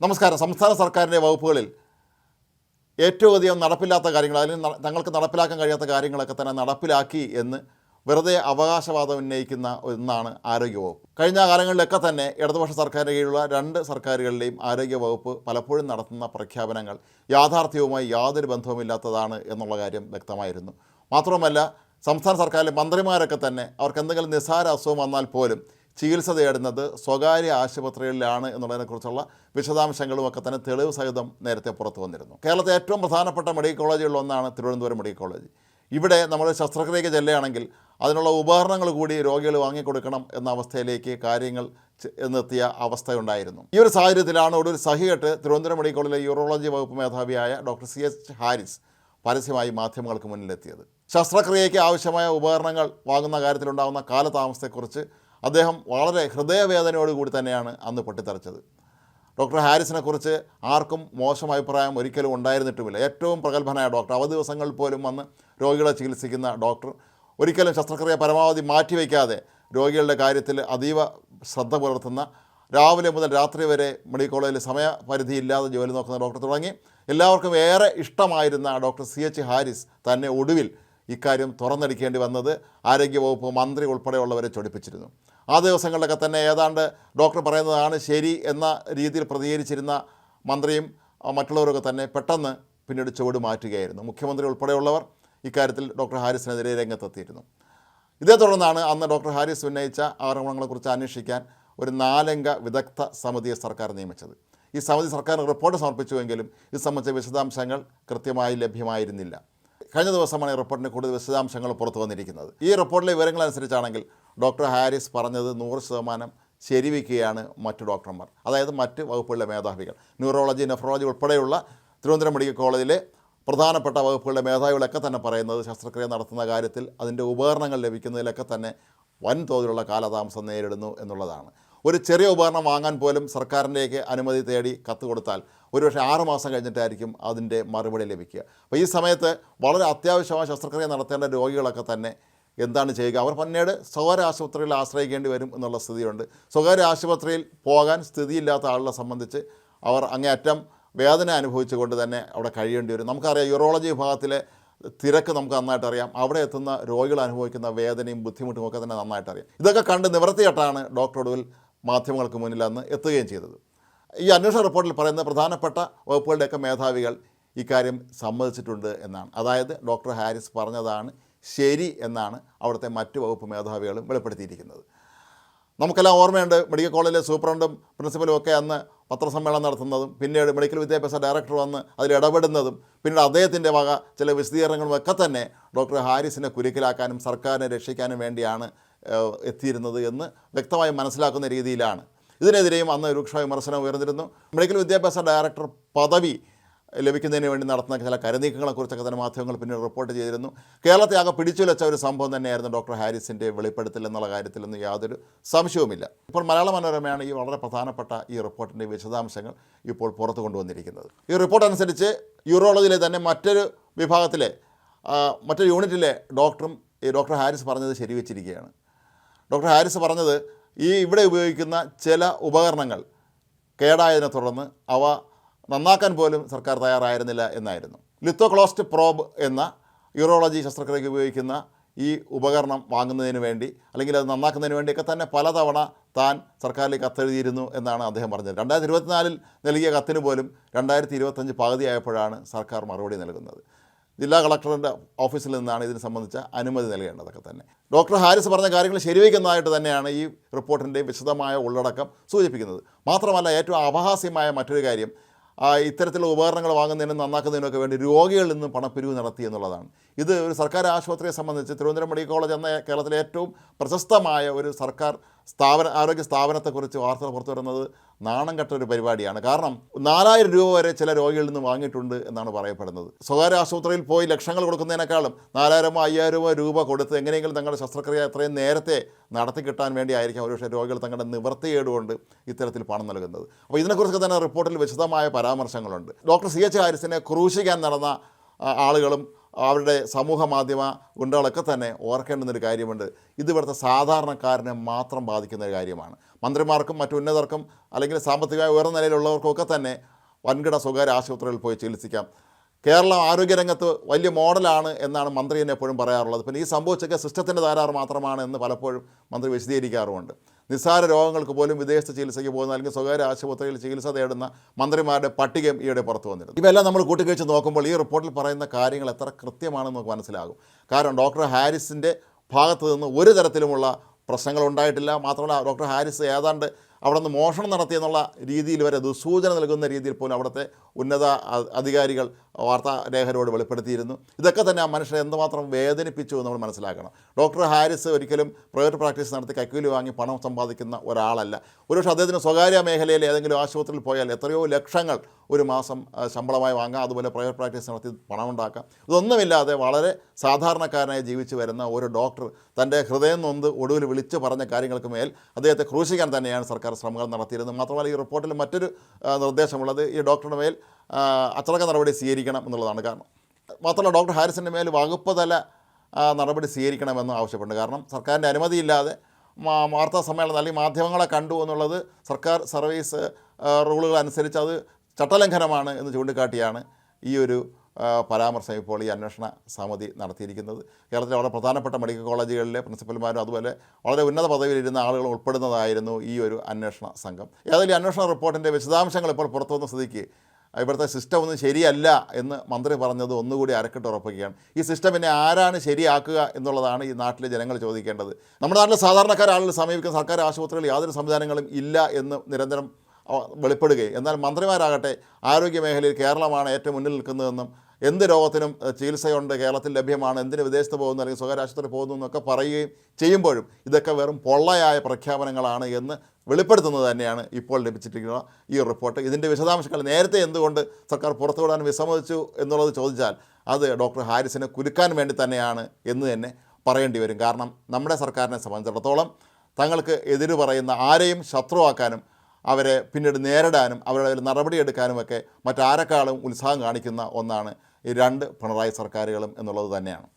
നമസ്കാരം. സംസ്ഥാന സർക്കാരിന്റെ വകുപ്പുകളിൽ ഏറ്റവും അധികം നടപ്പില്ലാത്ത കാര്യങ്ങൾ അല്ലെങ്കിൽ തങ്ങൾക്ക് നടപ്പിലാക്കാൻ കഴിയാത്ത കാര്യങ്ങളൊക്കെ തന്നെ നടപ്പിലാക്കി എന്ന് വെറുതെ അവകാശവാദം ഉന്നയിക്കുന്ന ഒന്നാണ് ആരോഗ്യവകുപ്പ്. കഴിഞ്ഞ കാലങ്ങളിലൊക്കെ തന്നെ ഇടതുപക്ഷ സർക്കാരിന് കീഴിലുള്ള രണ്ട് സർക്കാരുകളിലെയും ആരോഗ്യവകുപ്പ് പലപ്പോഴും നടത്തുന്ന പ്രഖ്യാപനങ്ങൾ യാഥാർത്ഥ്യവുമായി യാതൊരു ബന്ധവുമില്ലാത്തതാണ് എന്നുള്ള കാര്യം വ്യക്തമായിരുന്നു. മാത്രമല്ല സംസ്ഥാന സർക്കാരിലെ മന്ത്രിമാരൊക്കെ തന്നെ അവർക്ക് എന്തെങ്കിലും നിസ്സാര അസുഖം വന്നാൽ പോലും ചികിത്സ തേടുന്നത് സ്വകാര്യ ആശുപത്രികളിലാണ് എന്നുള്ളതിനെക്കുറിച്ചുള്ള വിശദാംശങ്ങളുമൊക്കെ തന്നെ തെളിവ് സഹിതം നേരത്തെ പുറത്തു വന്നിരുന്നു. കേരളത്തിലെ ഏറ്റവും പ്രധാനപ്പെട്ട മെഡിക്കൽ കോളേജുകളിൽ ഒന്നാണ് തിരുവനന്തപുരം മെഡിക്കൽ കോളേജ്. ഇവിടെ നമ്മൾ ശസ്ത്രക്രിയയ്ക്ക് ചെല്ലുകയാണെങ്കിൽ അതിനുള്ള ഉപകരണങ്ങൾ കൂടി രോഗികൾ വാങ്ങിക്കൊടുക്കണം എന്ന അവസ്ഥയിലേക്ക് കാര്യങ്ങൾ എന്നെത്തിയ അവസ്ഥയുണ്ടായിരുന്നു. ഈ ഒരു സാഹചര്യത്തിലാണ് ഒടുവിൽ സഹികെട്ട് തിരുവനന്തപുരം മെഡിക്കൽ കോളേജിലെ യൂറോളജി വകുപ്പ് മേധാവിയായ ഡോക്ടർ സി എച്ച് ഹാരിസ് പരസ്യമായി മാധ്യമങ്ങൾക്ക് മുന്നിലെത്തിയത്. ശസ്ത്രക്രിയയ്ക്ക് ആവശ്യമായ ഉപകരണങ്ങൾ വാങ്ങുന്ന കാര്യത്തിലുണ്ടാകുന്ന കാലതാമസത്തെക്കുറിച്ച് അദ്ദേഹം വളരെ ഹൃദയവേദനയോടുകൂടി തന്നെയാണ് അന്ന് പൊട്ടിത്തെറിച്ചത്. ഡോക്ടർ ഹാരിസിനെക്കുറിച്ച് ആർക്കും മോശം അഭിപ്രായം ഒരിക്കലും ഉണ്ടായിരുന്നിട്ടുമില്ല. ഏറ്റവും പ്രഗത്ഭനായ ഡോക്ടർ. അവധി ദിവസങ്ങളിൽ പോലും വന്ന് രോഗികളെ ചികിത്സിക്കുന്ന ഡോക്ടർ. ഒരിക്കലും ശസ്ത്രക്രിയ പരമാവധി മാറ്റിവെക്കാതെ രോഗികളുടെ കാര്യത്തിൽ അതീവ ശ്രദ്ധ പുലർത്തുന്ന രാവിലെ മുതൽ രാത്രി വരെ മെഡിക്കൽ കോളേജിൽ സമയപരിധി ഇല്ലാതെ ജോലി നോക്കുന്ന ഡോക്ടർ തുടങ്ങി. എല്ലാവർക്കും ഏറെ ഇഷ്ടമായിരുന്ന ഡോക്ടർ സി എച്ച് ഹാരിസ് തന്നെ ഒടുവിൽ ഇക്കാര്യം തുറന്നടിക്കേണ്ടി വന്നത് ആരോഗ്യവകുപ്പ് മന്ത്രി ഉൾപ്പെടെയുള്ളവരെ ചൊടിപ്പിച്ചിരുന്നു. ആ ദിവസങ്ങളിലൊക്കെ തന്നെ ഏതാണ്ട് ഡോക്ടർ പറയുന്നതാണ് ശരി എന്ന രീതിയിൽ പ്രതികരിച്ചിരുന്ന മന്ത്രിയും മറ്റുള്ളവരൊക്കെ തന്നെ പെട്ടെന്ന് പിന്നീട് ചുവട് മാറ്റുകയായിരുന്നു. മുഖ്യമന്ത്രി ഉൾപ്പെടെയുള്ളവർ ഇക്കാര്യത്തിൽ ഡോക്ടർ ഹാരിസിനെതിരെ രംഗത്തെത്തിയിരുന്നു. ഇതേ തുടർന്നാണ് അന്ന് ഡോക്ടർ ഹാരിസ് ഉന്നയിച്ച ആരോപണങ്ങളെക്കുറിച്ച് അന്വേഷിക്കാൻ ഒരു നാലംഗ വിദഗ്ധ സമിതിയെ സർക്കാർ നിയമിച്ചത്. ഈ സമിതി സർക്കാരിന് റിപ്പോർട്ട് സമർപ്പിച്ചുവെങ്കിലും ഇത് സംബന്ധിച്ച വിശദാംശങ്ങൾ കൃത്യമായി ലഭ്യമായിരുന്നില്ല. കഴിഞ്ഞ ദിവസമാണ് ഈ റിപ്പോർട്ടിന് കൂടുതൽ വിശദാംശങ്ങൾ പുറത്തു വന്നിരിക്കുന്നത്. ഈ റിപ്പോർട്ടിലെ വിവരങ്ങൾ അനുസരിച്ചാണെങ്കിൽ ഡോക്ടർ ഹാരിസ് പറഞ്ഞത് നൂറ് ശതമാനം ശരിവയ്ക്കുകയാണ് മറ്റു ഡോക്ടർമാർ. അതായത് മറ്റ് വകുപ്പുകളിലെ മേധാവികൾ. ന്യൂറോളജി നെഫ്രോളജി ഉൾപ്പെടെയുള്ള തിരുവനന്തപുരം മെഡിക്കൽ കോളേജിലെ പ്രധാനപ്പെട്ട വകുപ്പുകളുടെ മേധാവികളൊക്കെ തന്നെ പറയുന്നത് ശസ്ത്രക്രിയ നടത്തുന്ന കാര്യത്തിൽ അതിന്റെ ഉപകരണങ്ങൾ ലഭിക്കുന്നതിലൊക്കെ തന്നെ വൻതോതിലുള്ള കാലതാമസം നേരിടുന്നു എന്നുള്ളതാണ്. ഒരു ചെറിയ ഉപകരണം വാങ്ങാൻ പോലും സർക്കാരിന്റെയൊക്കെ അനുമതി തേടി കത്ത് കൊടുത്താൽ ഒരുപക്ഷെ ആറ് മാസം കഴിഞ്ഞിട്ടായിരിക്കും അതിന്റെ മറുപടി ലഭിക്കുക. അപ്പോൾ ഈ സമയത്ത് വളരെ അത്യാവശ്യമായ ശസ്ത്രക്രിയ നടത്തേണ്ട രോഗികളൊക്കെ തന്നെ എന്താണ് ചെയ്യുക? അവർ പിന്നീട് സ്വകാര്യ ആശുപത്രിയിൽ ആശ്രയിക്കേണ്ടി വരും എന്നുള്ള സ്ഥിതിയുണ്ട്. സ്വകാര്യ ആശുപത്രിയിൽ പോകാൻ സ്ഥിതിയില്ലാത്ത ആളുകളെ സംബന്ധിച്ച് അവർ അങ്ങേയറ്റം വേദന അനുഭവിച്ചുകൊണ്ട് തന്നെ അവിടെ കഴിയേണ്ടി വരും. നമുക്കറിയാം യൂറോളജി വിഭാഗത്തിലെ തിരക്ക് നമുക്ക് നന്നായിട്ട് അറിയാം. അവിടെ എത്തുന്ന രോഗികൾ അനുഭവിക്കുന്ന വേദനയും ബുദ്ധിമുട്ടും ഒക്കെ തന്നെ നന്നായിട്ട് അറിയാം. ഇതൊക്കെ കണ്ട് നിവർത്തിയിട്ടാണ് ഡോക്ടർ ഒടുവിൽ മാധ്യമങ്ങൾക്ക് മുന്നിൽ അന്ന് എത്തുകയും ചെയ്തത്. ഈ അന്വേഷണ റിപ്പോർട്ടിൽ പറയുന്ന പ്രധാനപ്പെട്ട വകുപ്പുകളുടെയൊക്കെ മേധാവികൾ ഇക്കാര്യം സമ്മതിച്ചിട്ടുണ്ട് എന്നാണ്. അതായത് ഡോക്ടർ ഹാരിസ് പറഞ്ഞതാണ് ശരി എന്നാണ് അവിടുത്തെ മറ്റ് വകുപ്പ് മേധാവികളും വെളിപ്പെടുത്തിയിരിക്കുന്നത്. നമുക്കെല്ലാം ഓർമ്മയുണ്ട് മെഡിക്കൽ കോളേജിലെ സൂപ്രണ്ടും പ്രിൻസിപ്പലും ഒക്കെ അന്ന് പത്രസമ്മേളനം നടത്തുന്നതും പിന്നീട് മെഡിക്കൽ വിദ്യാഭ്യാസ ഡയറക്ടർ വന്ന് അതിൽ ഇടപെടുന്നതും പിന്നീട് അദ്ദേഹത്തിന്റെ വക ചില വിശദീകരണങ്ങളും ഒക്കെ തന്നെ ഡോക്ടർ ഹാരിസിനെ കുരുക്കിലാക്കാനും സർക്കാരിനെ രക്ഷിക്കാനും വേണ്ടിയാണ് എത്തിയിരുന്നത് എന്ന് വ്യക്തമായി മനസ്സിലാക്കുന്ന രീതിയിലാണ്. ഇതിനെതിരെയും അന്ന് രൂക്ഷ വിമർശനം ഉയർന്നിരുന്നു. മെഡിക്കൽ വിദ്യാഭ്യാസ ഡയറക്ടർ പദവി ലഭിക്കുന്നതിന് വേണ്ടി നടത്തുന്ന ചില കരുനീക്കങ്ങളെക്കുറിച്ചൊക്കെ തന്നെ മാധ്യമങ്ങൾ പിന്നീട് റിപ്പോർട്ട് ചെയ്തിരുന്നു. കേരളത്തെ ആകെ പിടിച്ചുലച്ച ഒരു സംഭവം തന്നെയായിരുന്നു ഡോക്ടർ ഹാരിസിന്റെ വെളിപ്പെടുത്തൽ എന്നുള്ള കാര്യത്തിലൊന്നും യാതൊരു സംശയവുമില്ല. ഇപ്പോൾ മലയാള മനോരമയാണ് ഈ വളരെ പ്രധാനപ്പെട്ട ഈ റിപ്പോർട്ടിന്റെ വിശദാംശങ്ങൾ ഇപ്പോൾ പുറത്തു കൊണ്ടുവന്നിരിക്കുന്നത്. ഈ റിപ്പോർട്ട് അനുസരിച്ച് യൂറോളജിയിലെ തന്നെ മറ്റൊരു വിഭാഗത്തിലെ മറ്റൊരു യൂണിറ്റിലെ ഡോക്ടറും ഈ ഡോക്ടർ ഹാരിസ് പറഞ്ഞത് ശരിവെച്ചിരിക്കുകയാണ്. ഡോക്ടർ ഹാരിസ് പറഞ്ഞത് ഈ ഇവിടെ ഉപയോഗിക്കുന്ന ചില ഉപകരണങ്ങൾ കേടായതിനെ തുടർന്ന് അവ നന്നാക്കാൻ പോലും സർക്കാർ തയ്യാറായിരുന്നില്ല എന്നായിരുന്നു. ലിത്തോക്ലോസ്റ്റ് പ്രോബ് എന്ന യൂറോളജി ശസ്ത്രക്രിയയ്ക്ക് ഉപയോഗിക്കുന്ന ഈ ഉപകരണം വാങ്ങുന്നതിന് വേണ്ടി അല്ലെങ്കിൽ അത് നന്നാക്കുന്നതിന് വേണ്ടിയൊക്കെ തന്നെ പലതവണ താൻ സർക്കാരിലേക്ക് കത്തെഴുതിയിരുന്നു എന്നാണ് അദ്ദേഹം പറഞ്ഞത്. രണ്ടായിരത്തി ഇരുപത്തിനാലിൽ നൽകിയ കത്തിന് പോലും രണ്ടായിരത്തി ഇരുപത്തഞ്ച് പകുതിയായപ്പോഴാണ് സർക്കാർ മറുപടി നൽകുന്നത്. ജില്ലാ കളക്ടറുടെ ഓഫീസിൽ നിന്നാണ് ഇതിനെ സംബന്ധിച്ച അനുമതി നൽകേണ്ടതൊക്കെ തന്നെ. ഡോക്ടർ ഹാരിസ് പറഞ്ഞ കാര്യങ്ങൾ ശരിവയ്ക്കുന്നതായിട്ട് തന്നെയാണ് ഈ റിപ്പോർട്ടിന്റെ വിശദമായ ഉള്ളടക്കം സൂചിപ്പിക്കുന്നത്. മാത്രമല്ല ഏറ്റവും അപഹാസ്യമായ മറ്റൊരു കാര്യം ഇത്തരത്തിലുള്ള ഉപകരണങ്ങൾ വാങ്ങുന്നതിനും നന്നാക്കുന്നതിനൊക്കെ വേണ്ടി രോഗികളിൽ നിന്നും പണപ്പിരിവ് നടത്തി എന്നുള്ളതാണ്. ഇത് ഒരു സർക്കാർ ആശുപത്രിയെ സംബന്ധിച്ച് തിരുവനന്തപുരം മെഡിക്കൽ കോളേജ് എന്ന കേരളത്തിലെ ഏറ്റവും പ്രശസ്തമായ ഒരു സർക്കാർ സ്ഥാപന ആരോഗ്യ സ്ഥാപനത്തെക്കുറിച്ച് വാർത്തകൾ പുറത്തു വരുന്നത് നാണം കെട്ട ഒരു പരിപാടിയാണ്. കാരണം നാലായിരം രൂപ വരെ ചില രോഗികളിൽ നിന്ന് വാങ്ങിയിട്ടുണ്ട് എന്നാണ് പറയപ്പെടുന്നത്. സ്വകാര്യ ആശുപത്രിയിൽ പോയി ലക്ഷങ്ങൾ കൊടുക്കുന്നതിനേക്കാളും നാലായിരമോ അയ്യായിരമോ രൂപ കൊടുത്ത് എങ്ങനെയെങ്കിലും തങ്ങളുടെ ശസ്ത്രക്രിയ എത്രയും നേരത്തെ നടത്തി കിട്ടാൻ വേണ്ടിയായിരിക്കും ഒരുപക്ഷെ രോഗികൾ തങ്ങളുടെ നിവൃത്തിയേടുകൊണ്ട് ഇത്തരത്തിൽ പണം നൽകുന്നത്. അപ്പോൾ ഇതിനെക്കുറിച്ചൊക്കെ തന്നെ റിപ്പോർട്ടിൽ വിശദമായ പരാമർശങ്ങളുണ്ട്. ഡോക്ടർ സി എച്ച് ഹാരിസിനെ ക്രൂശിക്കാൻ നടന്ന ആളുകളും അവരുടെ സമൂഹ മാധ്യമ ഗുണ്ടകളൊക്കെ തന്നെ ഓർക്കേണ്ടുന്നൊരു കാര്യമുണ്ട്. ഇത് ഇവിടുത്തെ സാധാരണക്കാരനെ മാത്രം ബാധിക്കുന്ന ഒരു കാര്യമാണ്. മന്ത്രിമാർക്കും മറ്റു ഉന്നതർക്കും അല്ലെങ്കിൽ സാമ്പത്തികമായി ഉയർന്ന നിലയിലുള്ളവർക്കൊക്കെ തന്നെ വൻകിട സ്വകാര്യ ആശുപത്രികളിൽ പോയി ചികിത്സിക്കാം. കേരളം ആരോഗ്യരംഗത്ത് വലിയ മോഡലാണ് എന്നാണ് മന്ത്രി തന്നെ എപ്പോഴും പറയാറുള്ളത്. പിന്നെ ഈ സംഭവിച്ചൊക്കെ സിസ്റ്റത്തിന്റെ ധാരാറ് മാത്രമാണ് എന്ന് പലപ്പോഴും മന്ത്രി വിശദീകരിക്കാറുമുണ്ട്. നിസ്സാര രോഗങ്ങൾക്ക് പോലും വിദേശത്ത് ചികിത്സയ്ക്ക് പോകുന്ന അല്ലെങ്കിൽ സ്വകാര്യ ആശുപത്രിയിൽ ചികിത്സ തേടുന്ന മന്ത്രിമാരുടെ പട്ടികയും ഈയിടെ പുറത്തു വന്നിരുന്നു. ഇവയെല്ലാം നമ്മൾ കൂട്ടിക്കഴിച്ച് നോക്കുമ്പോൾ ഈ റിപ്പോർട്ടിൽ പറയുന്ന കാര്യങ്ങൾ എത്ര കൃത്യമാണെന്ന് നമുക്ക് മനസ്സിലാകും. കാരണം ഡോക്ടർ ഹാരിസിന്റെ ഭാഗത്തു നിന്ന് ഒരു തരത്തിലുമുള്ള പ്രശ്നങ്ങൾ ഉണ്ടായിട്ടില്ല. മാത്രമല്ല ഡോക്ടർ ഹാരിസ് ഏതാണ്ട് അവിടെ നിന്ന് മോഷണം നടത്തിയെന്നുള്ള രീതിയിൽ വരെ ദുസൂചന നൽകുന്ന രീതിയിൽ പോലും അവിടുത്തെ ഉന്നത അധികാരികൾ വാർത്താ ലേഖകരോട് വെളിപ്പെടുത്തിയിരുന്നു. ഇതൊക്കെ തന്നെ ആ മനുഷ്യനെ എന്തുമാത്രം വേദനിപ്പിച്ചു എന്ന് നമ്മൾ മനസ്സിലാക്കണം. ഡോക്ടർ ഹാരിസ് ഒരിക്കലും പ്രൈവറ്റ് പ്രാക്ടീസ് നടത്തി കൈക്കൂലി വാങ്ങി പണം സമ്പാദിക്കുന്ന ഒരാളല്ല. ഒരുപക്ഷെ അദ്ദേഹത്തിന് സ്വകാര്യ മേഖലയിൽ ഏതെങ്കിലും ആശുപത്രിയിൽ പോയാൽ എത്രയോ ലക്ഷങ്ങൾ ഒരു മാസം ശമ്പളമായി വാങ്ങാം. അതുപോലെ പ്രൈവറ്റ് പ്രാക്ടീസ് നടത്തി പണം ഉണ്ടാക്കാം ഇതൊന്നുമില്ലാതെ വളരെ സാധാരണക്കാരനായി ജീവിച്ചു വരുന്ന ഒരു ഡോക്ടർ തന്റെ ഹൃദയം നൊന്ത് ഒടുവിൽ വിളിച്ചു പറഞ്ഞ കാര്യങ്ങൾക്ക് മേൽ അദ്ദേഹത്തെ ക്രൂശിക്കാൻ തന്നെയാണ് സർക്കാർ ശ്രമങ്ങൾ നടത്തിയിരുന്നു. മാത്രമല്ല ഈ റിപ്പോർട്ടിൽ മറ്റൊരു നിർദ്ദേശമുള്ളത് ഈ ഡോക്ടറുടെ മേൽ അച്ചടക്ക നടപടി സ്വീകരിക്കണം എന്നുള്ളതാണ് കാരണം. മാത്രമല്ല ഡോക്ടർ ഹാരിസിന്റെ മേൽ വകുപ്പ് തല നടപടി സ്വീകരിക്കണമെന്നും ആവശ്യപ്പെട്ടു കാരണം സർക്കാരിന്റെ അനുമതിയില്ലാതെ വാർത്താ സമ്മേളനം അല്ലെങ്കിൽ മാധ്യമങ്ങളെ കണ്ടു എന്നുള്ളത് സർക്കാർ സർവീസ് റൂളുകൾ അനുസരിച്ച് അത് ചട്ടലംഘനമാണ് എന്ന് ചൂണ്ടിക്കാട്ടിയാണ് ഈ ഒരു പരാമർശം ഇപ്പോൾ ഈ അന്വേഷണ സമിതി നടത്തിയിരിക്കുന്നത്. കേരളത്തിലെ വളരെ പ്രധാനപ്പെട്ട മെഡിക്കൽ കോളേജുകളിലെ പ്രിൻസിപ്പൽമാരും അതുപോലെ വളരെ ഉന്നത പദവിയിലിരുന്ന ആളുകൾ ഉൾപ്പെടുന്നതായിരുന്നു ഈ ഒരു അന്വേഷണ സംഘം. ഏതായാലും അന്വേഷണ റിപ്പോർട്ടിന്റെ വിശദാംശങ്ങൾ ഇപ്പോൾ പുറത്തുവന്ന സ്ഥിതിക്ക് ഇവിടുത്തെ സിസ്റ്റം ഒന്നും ശരിയല്ല എന്ന് മന്ത്രി പറഞ്ഞത് ഒന്നുകൂടി അരക്കിട്ട് ഉറപ്പിക്കുകയാണ്. ഈ സിസ്റ്റം പിന്നെ ആരാണ് ശരിയാക്കുക എന്നുള്ളതാണ് ഈ നാട്ടിലെ ജനങ്ങൾ ചോദിക്കേണ്ടത്. നമ്മുടെ നാട്ടിലെ സാധാരണക്കാർ ആളുകൾ സമീപിക്കുന്ന സർക്കാർ ആശുപത്രികളിൽ യാതൊരു സംവിധാനങ്ങളും ഇല്ല എന്ന് നിരന്തരം വെളിപ്പെടുകയും എന്നാൽ മന്ത്രിമാരാകട്ടെ ആരോഗ്യ മേഖലയിൽ കേരളമാണ് ഏറ്റവും മുന്നിൽ നിൽക്കുന്നതെന്നും എന്ത് രോഗത്തിനും ചികിത്സയുണ്ട് കേരളത്തിൽ ലഭ്യമാണ് എന്തിന് വിദേശത്ത് പോകുന്നു അല്ലെങ്കിൽ സ്വകാര്യ ആശുപത്രി പോകുന്നു എന്നൊക്കെ പറയുകയും ചെയ്യുമ്പോഴും ഇതൊക്കെ വെറും പൊള്ളയായ പ്രഖ്യാപനങ്ങളാണ് എന്ന് വെളിപ്പെടുത്തുന്നത് തന്നെയാണ് ഇപ്പോൾ ലഭിച്ചിരിക്കുന്ന ഈ റിപ്പോർട്ട്. ഇതിന്റെ വിശദാംശങ്ങൾ നേരത്തെ എന്തുകൊണ്ട് സർക്കാർ പുറത്തുവിടാൻ വിസമ്മതിച്ചു എന്നുള്ളത് ചോദിച്ചാൽ അത് ഡോക്ടർ ഹാരിസിനെ കുലുക്കാൻ വേണ്ടി തന്നെയാണ് എന്ന് തന്നെ പറയേണ്ടി വരും. കാരണം നമ്മുടെ സർക്കാരിനെ സംബന്ധിച്ചിടത്തോളം തങ്ങൾക്ക് എതിര് പറയുന്ന ആരെയും ശത്രുവാക്കാനും അവരെ പിന്നീട് നേരിടാനും അവരുടെ നടപടിയെടുക്കാനുമൊക്കെ മറ്റാരെക്കാളും ഉത്സാഹം കാണിക്കുന്ന ഒന്നാണ് രണ്ട് പിണറായി സർക്കാരുകളും എന്നുള്ളത് തന്നെയാണ്.